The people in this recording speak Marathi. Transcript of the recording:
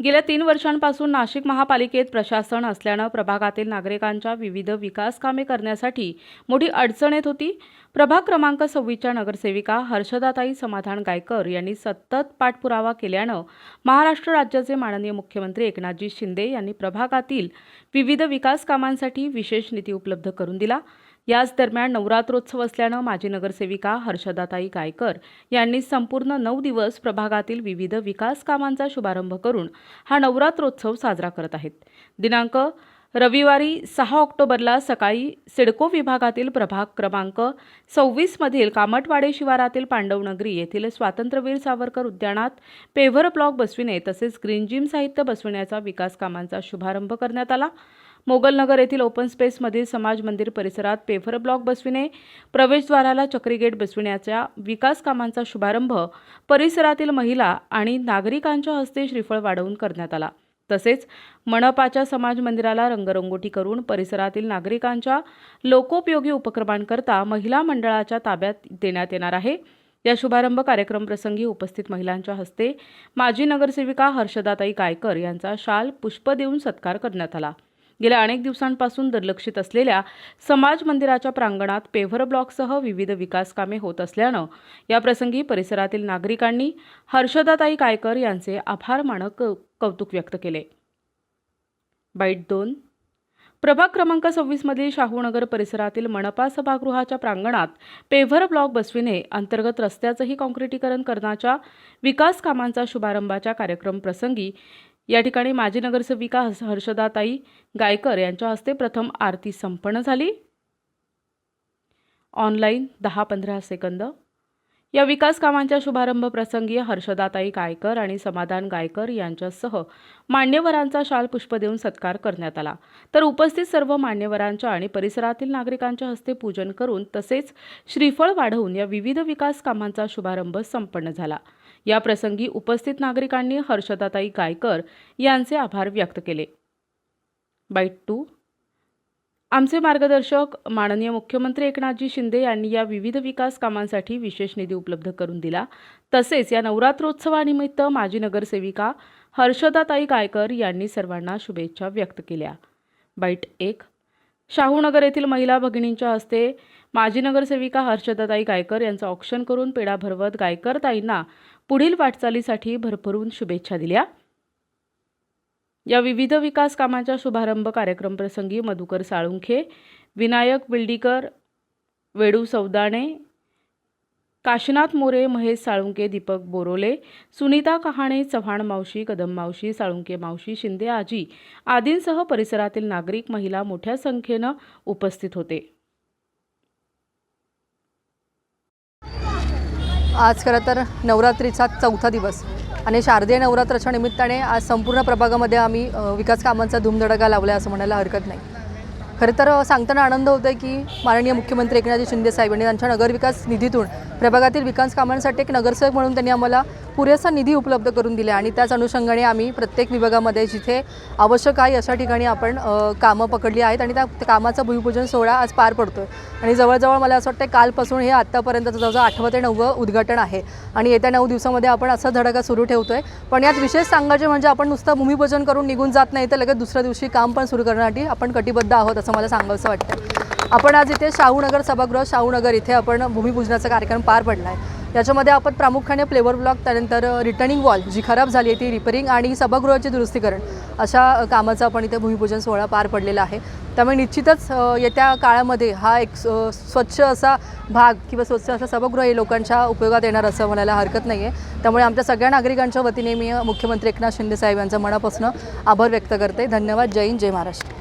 गेल्या तीन वर्षांपासून नाशिक महापालिकेत प्रशासन असल्यानं प्रभागातील नागरिकांच्या विविध विकास कामे करण्यासाठी मोठी अडचण येत होती. प्रभाग क्रमांक सव्वीसच्या नगरसेविका हर्षदाताई समाधान गायकर यांनी सतत पाठपुरावा केल्यानं महाराष्ट्र राज्याचे माननीय मुख्यमंत्री एकनाथजी शिंदे यांनी प्रभागातील विविध विकास कामांसाठी विशेष निधी उपलब्ध करून दिला. याच दरम्यान नवरात्रोत्सव असल्यानं माजी नगरसेविका हर्षदाताई गायकर यांनी संपूर्ण नऊ दिवस प्रभागातील विविध विकास कामांचा शुभारंभ करून हा नवरात्रोत्सव साजरा करत आहेत. दिनांक रविवारी सहा ऑक्टोबरला सकाळी सिडको विभागातील प्रभाग क्रमांक सव्वीसमधील कामटवाडे शिवारातील पांडवनगरी येथील स्वातंत्र्यवीर सावरकर उद्यानात पेव्हर ब्लॉक बसविणे तसेच ग्रीन जिम साहित्य बसविण्याचा विकास कामांचा शुभारंभ करण्यात आला. मोगलनगर येथील ओपन स्पेसमधील समाज मंदिर परिसरात पेफर ब्लॉक बसविणे प्रवेशद्वाराला चक्री गेट बसविण्याच्या विकास कामांचा शुभारंभ परिसरातील महिला आणि नागरिकांच्या हस्ते श्रीफळ वाढवून करण्यात आला. तसेच मनपाच्या समाज मंदिराला रंगरंगोटी करून परिसरातील नागरिकांच्या लोकोपयोगी उपक्रमांकरता महिला मंडळाच्या ताब्यात देण्यात येणार आहे. या शुभारंभ कार्यक्रम प्रसंगी उपस्थित महिलांच्या हस्ते माजी नगरसेविका हर्षदाताई गायकर यांचा शाल पुष्प देऊन सत्कार करण्यात आला. गेल्या अनेक दिवसांपासून दुर्लक्षित असलेल्या समाज मंदिराच्या प्रांगणात पेव्हर ब्लॉकसह विविध विकास कामे होत असल्यानं या प्रसंगी परिसरातील नागरिकांनी हर्षदाताई कायकर यांचे आभार मानक कौतुक व्यक्त केले. बाईट दोन. प्रभाग क्रमांक सव्वीसमधील शाहूनगर परिसरातील मनपा सभागृहाच्या प्रांगणात पेव्हर ब्लॉक बसविणे अंतर्गत रस्त्याचंही काँक्रिटीकरण करण्याच्या विकास कामांचा शुभारंभाच्या कार्यक्रम प्रसंगी या ठिकाणी माजी नगरसेविका हर्षदाताई गायकर यांच्या हस्ते प्रथम आरती संपन्न झाली. ऑनलाईन दहा पंधरा सेकंद. या विकास कामांच्या शुभारंभ प्रसंगी हर्षदाताई गायकर आणि समाधान गायकर यांच्यासह मान्यवरांचा शाल पुष्प देऊन सत्कार करण्यात आला. तर उपस्थित सर्व मान्यवरांच्या आणि परिसरातील नागरिकांच्या हस्ते पूजन करून तसेच श्रीफळ वाढवून या विविध विकास कामांचा शुभारंभ संपन्न झाला. या प्रसंगी उपस्थित नागरिकांनी हर्षदाताई गायकर यांचे आभार व्यक्त केले. बाईट टू आमचे मार्गदर्शक माननीय मुख्यमंत्री एकनाथजी शिंदे यांनी या विविध विकास कामांसाठी विशेष निधी उपलब्ध करून दिला. तसेच या नवरात्रोत्सवानिमित्त माजी नगरसेविका हर्षदाताई गायकर यांनी सर्वांना शुभेच्छा व्यक्त केल्या. बाईट एक. शाहूनगर येथील महिला भगिनींच्या हस्ते माजी नगरसेविका हर्षदाताई गायकर यांचं ऑक्शन करून पेढा भरवत गायकर ताईंना पुढील वाटचालीसाठी भरभरून शुभेच्छा दिल्या. या विविध विकास कामांच्या शुभारंभ कार्यक्रम प्रसंगी मधुकर साळुंखे विनायक बिल्डीकर वेडू सौदाणे काशीनाथ मोरे महेश साळुंके दीपक बोरोले सुनीता कहाणे चव्हाण मावशी कदम मावशी साळुंके मावशी शिंदे आजी आदींसह परिसरातील नागरिक महिला मोठ्या संख्येनं उपस्थित होते. आज खरं तर नवरात्रीचा चौथा दिवस. आणि शारदीय नवरात्राच्या निमित्ताने आज संपूर्ण प्रभागामध्ये आम्ही विकास कामांचा धूमधडका लावला आहे असं म्हणायला हरकत नाही. खरं तर सांगताना आनंद होतो आहे की माननीय मुख्यमंत्री एकनाथजी शिंदे साहेब यांनी त्यांच्या नगरविकास निधीतून प्रभागातील विकास कामांसाठी एक नगरसेवक म्हणून त्यांनी आम्हाला पुरेसा निधी उपलब्ध करून दिला आणि त्याच अनुषंगाने आम्ही प्रत्येक विभागामध्ये जिथे आवश्यक आहे अशा ठिकाणी आपण कामं पकडली आहेत आणि त्या कामाचा भूमिपूजन सोहळा आज पार पडतो आहे आणि जवळजवळ मला असं वाटतं कालपासून हे आत्तापर्यंतचं जवळजवळ आठवं ते नववं उद्घाटन आहे आणि येत्या नऊ दिवसामध्ये आपण असा धडका सुरू ठेवतो आहे पण यात विशेष सांगायचे म्हणजे आपण नुसतं भूमिपूजन करून निघून जात नाही तर लगेच दुसऱ्या दिवशी काम पण सुरू करण्यासाठी आपण कटिबद्ध आहोत असं मला सांगावंसं वाटतं आपण आज इथे शाहूनगर सभागृह शाहूनगर इथे आपण भूमिपूजनाचा कार्यक्रम पार पडला आहे याच्यामध्ये आपण प्रामुख्याने फ्लेवर ब्लॉक त्यानंतर रिटर्निंग वॉल जी खराब झाली आहे ती रिपेरिंग आणि सभागृहाचे दुरुस्तीकरण अशा कामाचं आपण इथे भूमिपूजन सोहळा पार पडलेला आहे. त्यामुळे निश्चितच येत्या काळामध्ये हा एक स्वच्छ असा भाग किंवा स्वच्छ असा सभागृह हे लोकांच्या उपयोगात येणार असं म्हणायला हरकत नाही आहे त्यामुळे आमच्या सगळ्या नागरिकांच्या वतीने मी मुख्यमंत्री एकनाथ शिंदे साहेब यांचा मनापासून आभार व्यक्त करते. धन्यवाद. जय हिंद जय महाराष्ट्र.